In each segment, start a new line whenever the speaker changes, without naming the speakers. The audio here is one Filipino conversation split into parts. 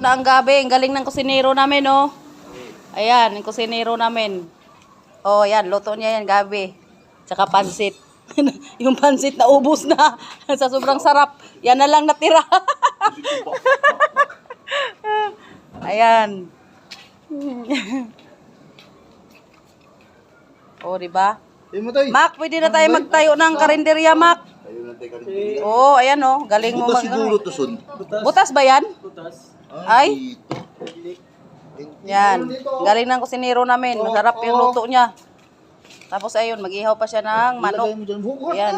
Na ang gabi, ang galing ng kusinero namin, oh. Ayan, yung kusinero namin. Oh, ayan, luto niya yan, gabi. Tsaka pansit. yung pansit na ubos na sa sobrang sarap. Yan na lang natira. ayan. oh, di ba? Mac, pwede na tayo magtayo ng karinderya, Mac.
Kanina.
Oh, ayan oh, galing mo
Butas siguro to, son.
Butas ba yan? Ay.
Dito.
Yan. Galing ng kusinero namin. Masarap yung luto niya. Tapos ayun, mag-ihaw pa siya ng manok.
Eh.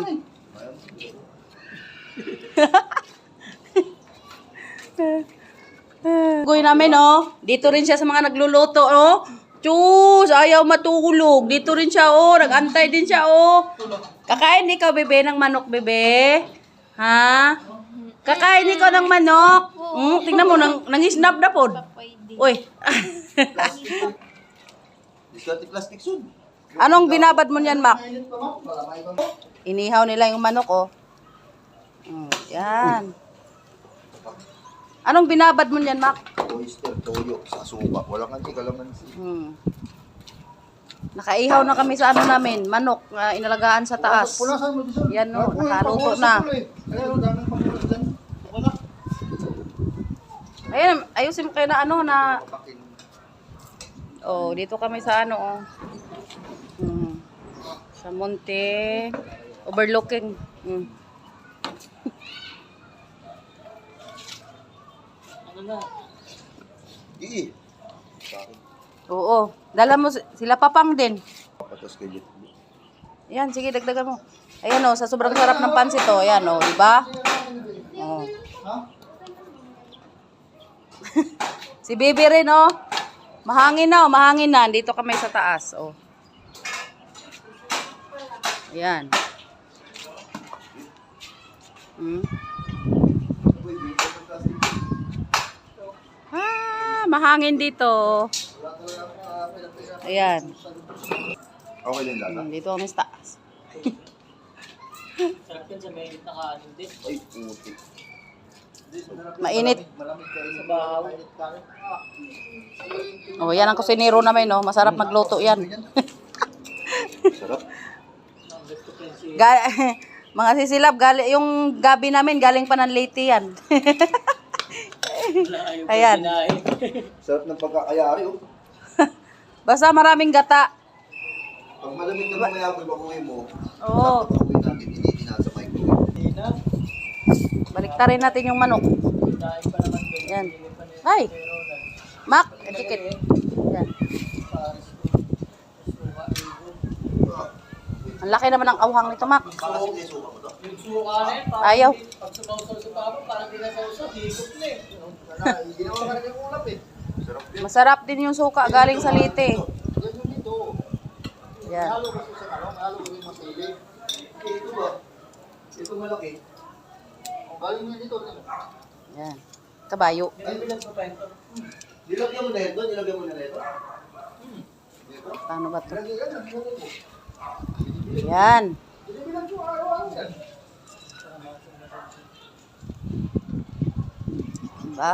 Goy namin oh. Dito rin siya sa mga nagluluto oh. Chus, ayaw matulog. Dito rin siya oh. Nagantay din siya oh. Kakain ikaw bebe ng manok bebe. Ha? Kakain ikaw ng manok. Hmm, tingnan mo, nang, nangisnab na po. Uy.
Diskarte plastic.
Anong binabad mo niyan, Mac? Inihaw nila yung manok, oh. Mm, yan. Anong binabad mo niyan, Mac?
Oyster, toyo, sa suka. Walang anti kalamansi.
Hmm. Nakaihaw na kami sa ano namin, manok na inalagaan sa taas.
Punasan mo dito, son.
Yan, no,
Ah, uy,
nakaluto na.
ko. Ayun, daming papunas dyan. Na.
Ayun, ayusin mo kayo na ano na. Oh, dito kami sa ano, oh. Hmm. Sa monte overlooking. Hmm.
Ii. Sa akin.
Oo. Dala mo si- sila papang din.
Papatas kay Jet.
Ayan, sige, dagdagan mo. Ayan oh, sa sobrang sarap ng pansit oh. Ayan oh, di ba? Oh.
Ha?
Si Bibi rin oh. Mahangin na oh, mahangin na. Dito kami sa taas oh. Ayan. Hmm. Ah, mahangin dito. Ayan.
Okay lang lala.
Hmm, Dito kami sa taas.
Sarap yun sa may naka-ano din.
Ay, puti.
Mainit. Oh, yan ang kusinero namin no. Masarap magluto yan.
Sarap.
Mga sisilab, gali, yung gabi namin galing pa ng Leyte yan. Ayan.
Sarap ng pagkakayari, oh.
Basta maraming gata.
Pag malamig na mamaya po pag-uwi mo,
Oo.
pag-uwi natin, initin na sa microwave.
Hindi na.
Baliktarin natin yung manok. Yan. Ay. Mac, tikit. Yan. Ang laki naman ng auhang nito, Mac. Ayaw. Masarap din yung suka galing sa Leyte.
Yan? Ito malaki. Galing niya dito.
Yan. Kabayo.
Ito.
Nilagyan mo na ito, nilagyan mo na ito.
Paano ba to?
Nilagyan yan, nilagyan mo.
Yan.
Binibilang ko araw-araw yan.
Diba?